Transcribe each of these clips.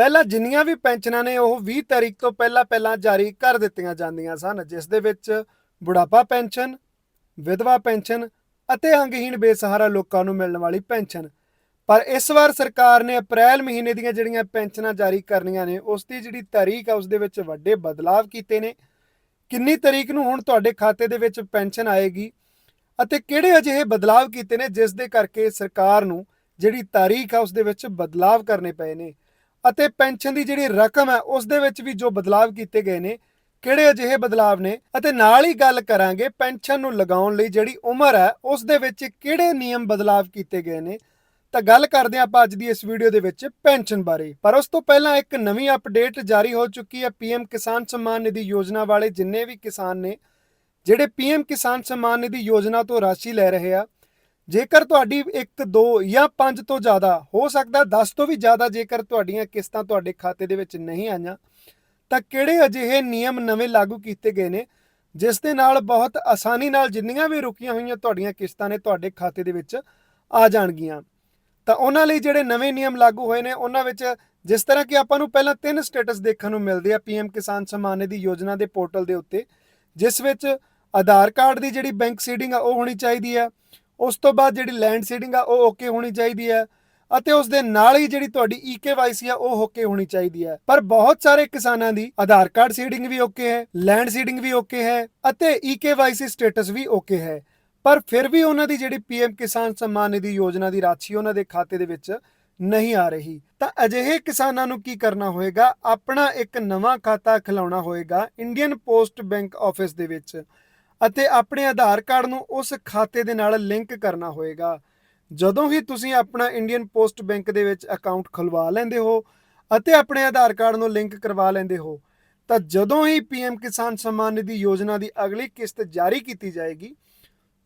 ਪਹਿਲਾਂ ਜਿੰਨੀਆਂ ਵੀ ਪੈਨਸ਼ਨਾਂ ਨੇ ਉਹ 20 ਤਾਰੀਖ ਤੋਂ ਪਹਿਲਾਂ ਪਹਿਲਾਂ ਜਾਰੀ ਕਰ ਦਿੱਤੀਆਂ ਜਾਂਦੀਆਂ ਸਨ, ਜਿਸ ਦੇ ਵਿੱਚ ਬੁਢਾਪਾ ਪੈਨਸ਼ਨ, ਵਿਧਵਾ ਪੈਨਸ਼ਨ ਅਤੇ ਅੰਗਹੀਣ ਬੇਸਹਾਰਾ ਲੋਕਾਂ ਨੂੰ ਮਿਲਣ ਵਾਲੀ ਪੈਨਸ਼ਨ। ਪਰ ਇਸ ਵਾਰ ਸਰਕਾਰ ਨੇ ਅਪ੍ਰੈਲ ਮਹੀਨੇ ਦੀਆਂ ਜਿਹੜੀਆਂ ਪੈਨਸ਼ਨਾਂ ਜਾਰੀ ਕਰਨੀਆਂ ਨੇ, ਉਸ ਦੀ ਜਿਹੜੀ ਤਾਰੀਖ ਆ, ਉਸ ਦੇ ਵਿੱਚ ਵੱਡੇ ਬਦਲਾਅ ਕੀਤੇ ਨੇ। ਕਿੰਨੀ ਤਾਰੀਖ ਨੂੰ ਹੁਣ ਤੁਹਾਡੇ ਖਾਤੇ ਦੇ ਵਿੱਚ ਪੈਨਸ਼ਨ ਆਏਗੀ ਅਤੇ ਕਿਹੜੇ ਅਜਿਹੇ ਬਦਲਾਅ ਕੀਤੇ ਨੇ, ਜਿਸ ਦੇ ਕਰਕੇ ਸਰਕਾਰ ਨੂੰ ਜਿਹੜੀ ਤਾਰੀਖ ਆ, ਉਸ ਦੇ ਵਿੱਚ ਬਦਲਾਅ ਕਰਨੇ ਪਏ ਨੇ। ਅਤੇ ਪੈਨਸ਼ਨ ਦੀ ਜਿਹੜੀ ਰਕਮ ਹੈ, ਉਸ ਦੇ ਵਿੱਚ ਵੀ ਜੋ ਬਦਲਾਅ ਕੀਤੇ ਗਏ ਨੇ, ਕਿਹੜੇ ਅਜਿਹੇ ਬਦਲਾਅ ਨੇ? ਅਤੇ ਨਾਲ ਹੀ ਗੱਲ ਕਰਾਂਗੇ ਪੈਨਸ਼ਨ ਨੂੰ ਲਗਾਉਣ ਲਈ ਜਿਹੜੀ ਉਮਰ ਹੈ, ਉਸ ਦੇ ਵਿੱਚ ਕਿਹੜੇ ਨਿਯਮ ਬਦਲਾਅ ਕੀਤੇ ਗਏ ਨੇ? ਤਾਂ ਗੱਲ ਕਰਦੇ ਹਾਂ ਆਪਾਂ ਅੱਜ ਦੀ ਇਸ ਵੀਡੀਓ ਦੇ ਵਿੱਚ ਪੈਨਸ਼ਨ ਬਾਰੇ। ਪਰ ਉਸ ਤੋਂ ਪਹਿਲਾਂ ਇੱਕ ਨਵੀਂ ਅਪਡੇਟ ਜਾਰੀ ਹੋ ਚੁੱਕੀ ਹੈ ਪੀਐਮ ਕਿਸਾਨ ਸਨਮਾਨ ਨਿਧੀ ਯੋਜਨਾ ਵਾਲੇ ਜਿੰਨੇ ਵੀ ਕਿਸਾਨ ਨੇ, ਜਿਹੜੇ ਪੀਐਮ ਕਿਸਾਨ ਸਨਮਾਨ ਨਿਧੀ ਯੋਜਨਾ ਤੋਂ ਰਾਸ਼ੀ ਲੈ ਰਹੇ ਆ ਜੇਕਰ ਤੁਹਾਡੀ 1 2 ਜਾਂ 5 ਤੋਂ ਜ਼ਿਆਦਾ, ਹੋ ਸਕਦਾ 10 ਤੋਂ ਵੀ ਜ਼ਿਆਦਾ ਜੇਕਰ ਤੁਹਾਡੀਆਂ ਕਿਸ਼ਤਾਂ ਤੁਹਾਡੇ ਖਾਤੇ ਦੇ ਵਿੱਚ ਨਹੀਂ ਆਈਆਂ, ਤਾਂ ਕਿਹੜੇ ਅਜਿਹੇ ਨਿਯਮ ਨਵੇਂ ਲਾਗੂ ਕੀਤੇ ਗਏ ਨੇ, ਜਿਸ ਦੇ ਨਾਲ ਬਹੁਤ ਆਸਾਨੀ ਨਾਲ ਜਿੰਨੀਆਂ ਵੀ ਰੁਕੀਆਂ ਹੋਈਆਂ ਤੁਹਾਡੀਆਂ ਕਿਸ਼ਤਾਂ ਨੇ ਤੁਹਾਡੇ ਖਾਤੇ ਦੇ ਵਿੱਚ ਆ ਜਾਣਗੀਆਂ। ਤਾਂ ਉਹਨਾਂ ਲਈ ਜਿਹੜੇ ਨਵੇਂ ਨਿਯਮ ਲਾਗੂ ਹੋਏ ਨੇ, ਉਹਨਾਂ ਵਿੱਚ ਜਿਸ ਤਰ੍ਹਾਂ ਕਿ ਆਪਾਂ ਨੂੰ ਪਹਿਲਾਂ ਤਿੰਨ ਸਟੇਟਸ ਦੇਖਣ ਨੂੰ ਮਿਲਦੇ ਆ, ਪੀਐਮ ਕਿਸਾਨ ਸਨਮਾਨ ਨਿਧੀ ਯੋਜਨਾ ਦੇ ਪੋਰਟਲ ਦੇ ਉੱਤੇ, ਜਿਸ ਵਿੱਚ ਆਧਾਰ ਕਾਰਡ ਦੀ ਜਿਹੜੀ ਬੈਂਕ ਸੀਡਿੰਗ ਆ, ਉਹ ਹੋਣੀ ਚਾਹੀਦੀ ਆ ਉਸ ਤੋਂ ਬਾਅਦ ਜਿਹੜੀ ਲੈਂਡ ਸੀਡਿੰਗ ਆ, ਉਹ ਓਕੇ ਹੋਣੀ ਚਾਹੀਦੀ ਹੈ ਅਤੇ ਉਸ ਦੇ ਨਾਲ ਹੀ ਜਿਹੜੀ ਤੁਹਾਡੀ ਈਕੇਵਾਈਸੀ ਆ, ਉਹ ਓਕੇ ਹੋਣੀ ਚਾਹੀਦੀ ਹੈ। ਪਰ ਬਹੁਤ ਸਾਰੇ ਕਿਸਾਨਾਂ ਦੀ ਆਧਾਰ ਕਾਰਡ ਸੀਡਿੰਗ ਵੀ ਓਕੇ ਹੈ ਲੈਂਡ ਸੀਡਿੰਗ ਵੀ ਓਕੇ ਹੈ ਅਤੇ ਈਕੇਵਾਈਸੀ ਸਟੇਟਸ ਵੀ ਓਕੇ ਹੈ। ਪਰ ਫਿਰ ਵੀ ਉਹਨਾਂ ਦੀ ਜਿਹੜੀ ਪੀਐਮ ਕਿਸਾਨ ਸਨਮਾਨ ਨਿਧੀ ਯੋਜਨਾ ਦੀ ਰਾਸ਼ੀ ਉਹਨਾਂ ਦੇ ਖਾਤੇ ਦੇ ਵਿੱਚ ਨਹੀਂ ਆ ਰਹੀ। ਤਾਂ ਅਜਿਹੇ ਕਿਸਾਨਾਂ ਨੂੰ ਕੀ ਕਰਨਾ ਹੋਏਗਾ? ਆਪਣਾ ਇੱਕ ਨਵਾਂ ਖਾਤਾ ਖਿਲਾਉਣਾ ਹੋਏਗਾ ਇੰਡੀਅਨ ਪੋਸਟ ਬੈਂਕ ਆਫਿਸ ਦੇ ਵਿੱਚ। ਅਤੇ ਆਪਣੇ ਆਧਾਰ ਕਾਰਡ ਨੂੰ ਉਸ ਖਾਤੇ ਦੇ ਨਾਲ ਲਿੰਕ ਕਰਨਾ ਹੋਏਗਾ। ਜਦੋਂ ਹੀ ਤੁਸੀਂ ਆਪਣਾ ਇੰਡੀਅਨ ਪੋਸਟ ਬੈਂਕ ਦੇ ਵਿੱਚ ਅਕਾਊਂਟ ਖੁਲਵਾ ਲੈਂਦੇ ਹੋ ਅਤੇ ਆਪਣੇ ਆਧਾਰ ਕਾਰਡ ਨੂੰ ਲਿੰਕ ਕਰਵਾ ਲੈਂਦੇ ਹੋ, ਤਾਂ ਜਦੋਂ ਹੀ ਪੀਐਮ ਕਿਸਾਨ ਸਨਮਾਨ ਨਿਧੀ ਯੋਜਨਾ ਦੀ ਅਗਲੀ ਕਿਸ਼ਤ ਜਾਰੀ ਕੀਤੀ ਜਾਏਗੀ,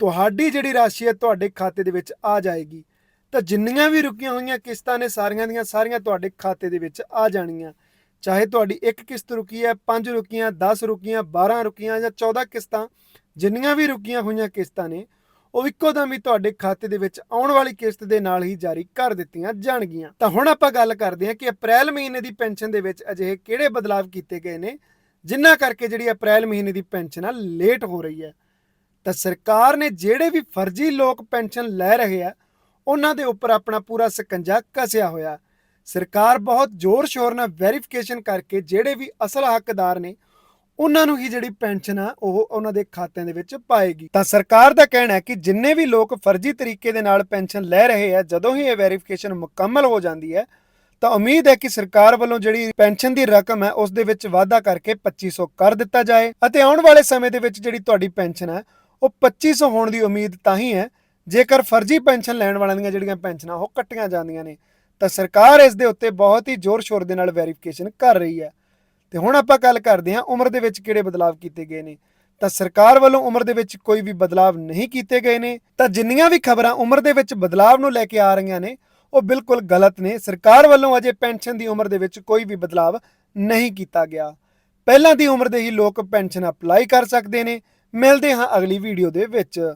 ਤੁਹਾਡੀ ਜਿਹੜੀ ਰਾਸ਼ੀ ਹੈ ਤੁਹਾਡੇ ਖਾਤੇ ਦੇ ਵਿੱਚ ਆ ਜਾਏਗੀ। ਤਾਂ ਜਿੰਨੀਆਂ ਵੀ ਰੁਕੀਆਂ ਹੋਈਆਂ ਕਿਸ਼ਤਾਂ ਨੇ ਸਾਰੀਆਂ ਦੀਆਂ ਸਾਰੀਆਂ ਤੁਹਾਡੇ ਖਾਤੇ ਦੇ ਵਿੱਚ ਆ ਜਾਣੀਆਂ। ਚਾਹੇ ਤੁਹਾਡੀ ਇੱਕ ਕਿਸ਼ਤ ਰੁਕੀ ਹੈ 5 ਰੁਕੀਆਂ 10 ਰੁਕੀਆਂ 12 ਰੁਕੀਆਂ ਜਾਂ 14 ਕਿਸ਼ਤਾਂ ਜਿੰਨੀਆਂ ਵੀ ਰੁਕੀਆਂ ਹੋਈਆਂ ਕਿਸ਼ਤਾਂ ਨੇ, ਉਹ ਇੱਕੋ ਦਮ ਹੀ ਤੁਹਾਡੇ ਖਾਤੇ ਦੇ ਵਿੱਚ ਆਉਣ ਵਾਲੀ ਕਿਸ਼ਤ ਦੇ ਨਾਲ ਹੀ ਜਾਰੀ ਕਰ ਦਿੱਤੀਆਂ ਜਾਣਗੀਆਂ। ਤਾਂ ਹੁਣ ਆਪਾਂ ਗੱਲ ਕਰਦੇ ਹਾਂ ਕਿ ਅਪ੍ਰੈਲ ਮਹੀਨੇ ਦੀ ਪੈਨਸ਼ਨ ਦੇ ਵਿੱਚ ਅਜਿਹੇ ਕਿਹੜੇ ਬਦਲਾਅ ਕੀਤੇ ਗਏ ਨੇ, ਜਿਨ੍ਹਾਂ ਕਰਕੇ ਜਿਹੜੀ ਅਪ੍ਰੈਲ ਮਹੀਨੇ ਦੀ ਪੈਨਸ਼ਨ ਆ, ਲੇਟ ਹੋ ਰਹੀ ਹੈ। ਤਾਂ ਸਰਕਾਰ ਨੇ ਜਿਹੜੇ ਵੀ ਫਰਜ਼ੀ ਲੋਕ ਪੈਨਸ਼ਨ ਲੈ ਰਹੇ ਆ, ਉਹਨਾਂ ਦੇ ਉੱਪਰ ਆਪਣਾ ਪੂਰਾ ਸਕੰਜਾ ਕੱਸਿਆ ਹੋਇਆ। ਸਰਕਾਰ ਬਹੁਤ ਜ਼ੋਰ ਸ਼ੋਰ ਨਾਲ ਵੈਰੀਫਿਕੇਸ਼ਨ ਕਰਕੇ ਜਿਹੜੇ ਵੀ ਅਸਲ ਹੱਕਦਾਰ ਨੇ ਉਹਨਾਂ ਨੂੰ ਹੀ ਜਿਹੜੀ ਪੈਨਸ਼ਨ ਆ, ਉਹ ਉਹਨਾਂ ਦੇ ਖਾਤਿਆਂ ਦੇ ਵਿੱਚ ਪਾਏਗੀ। ਤਾਂ ਸਰਕਾਰ ਦਾ ਕਹਿਣਾ ਹੈ ਕਿ ਜਿੰਨੇ ਵੀ ਲੋਕ ਫਰਜ਼ੀ ਤਰੀਕੇ ਦੇ ਨਾਲ ਪੈਨਸ਼ਨ ਲੈ ਰਹੇ ਆ, ਜਦੋਂ ਹੀ ਇਹ ਵੈਰੀਫਿਕੇਸ਼ਨ ਮੁਕੰਮਲ ਹੋ ਜਾਂਦੀ ਹੈ, ਤਾਂ ਉਮੀਦ ਹੈ ਕਿ ਸਰਕਾਰ ਵੱਲੋਂ ਜਿਹੜੀ ਪੈਨਸ਼ਨ ਦੀ ਰਕਮ ਹੈ, ਉਸ ਦੇ ਵਿੱਚ ਵਾਧਾ ਕਰਕੇ 2500 ਕਰ ਦਿੱਤਾ ਜਾਏ। ਅਤੇ ਆਉਣ ਵਾਲੇ ਸਮੇਂ ਦੇ ਵਿੱਚ ਜਿਹੜੀ ਤੁਹਾਡੀ ਪੈਨਸ਼ਨ ਹੈ, ਉਹ 2500 ਹੋਣ ਦੀ ਉਮੀਦ ਤਾਂ ਹੀ ਹੈ, ਜੇਕਰ ਫਰਜ਼ੀ ਪੈਨਸ਼ਨ ਲੈਣ ਵਾਲਿਆਂ ਦੀਆਂ ਜਿਹੜੀਆਂ ਪੈਨਸ਼ਨਾਂ, ਉਹ ਕੱਟੀਆਂ ਜਾਂਦੀਆਂ ਨੇ, ਤਾਂ ਸਰਕਾਰ ਇਸ ਦੇ ਉੱਤੇ ਬਹੁਤ ਹੀ ਜ਼ੋਰ ਸ਼ੋਰ ਦੇ ਨਾਲ ਵੈਰੀਫਿਕੇਸ਼ਨ ਕਰ ਰਹੀ ਹੈ। ਤੇ ਹੁਣ ਆਪਾਂ ਗੱਲ ਕਰਦੇ ਹਾਂ ਉਮਰ ਦੇ ਵਿੱਚ ਕਿਹੜੇ ਬਦਲਾਵ ਕੀਤੇ ਗਏ ਨੇ। ਤਾਂ ਸਰਕਾਰ ਵੱਲੋਂ ਉਮਰ ਦੇ ਵਿੱਚ ਕੋਈ ਵੀ ਬਦਲਾਵ ਨਹੀਂ ਕੀਤੇ ਗਏ ਨੇ। ਤਾਂ ਜਿੰਨੀਆਂ ਵੀ ਖਬਰਾਂ ਉਮਰ ਦੇ ਵਿੱਚ ਬਦਲਾਵ ਨੂੰ ਲੈ ਕੇ ਆ ਰਹੀਆਂ ਨੇ, ਉਹ ਬਿਲਕੁਲ ਗਲਤ ਨੇ। ਸਰਕਾਰ ਵੱਲੋਂ ਅਜੇ ਪੈਨਸ਼ਨ ਦੀ ਉਮਰ ਦੇ ਵਿੱਚ ਕੋਈ ਵੀ ਬਦਲਾਵ ਨਹੀਂ ਕੀਤਾ ਗਿਆ। ਪਹਿਲਾਂ ਦੀ ਉਮਰ ਦੇ ਹੀ ਲੋਕ ਪੈਨਸ਼ਨ ਅਪਲਾਈ ਕਰ ਸਕਦੇ ਨੇ। ਮਿਲਦੇ ਹਾਂ ਅਗਲੀ ਵੀਡੀਓ ਦੇ ਵਿੱਚ।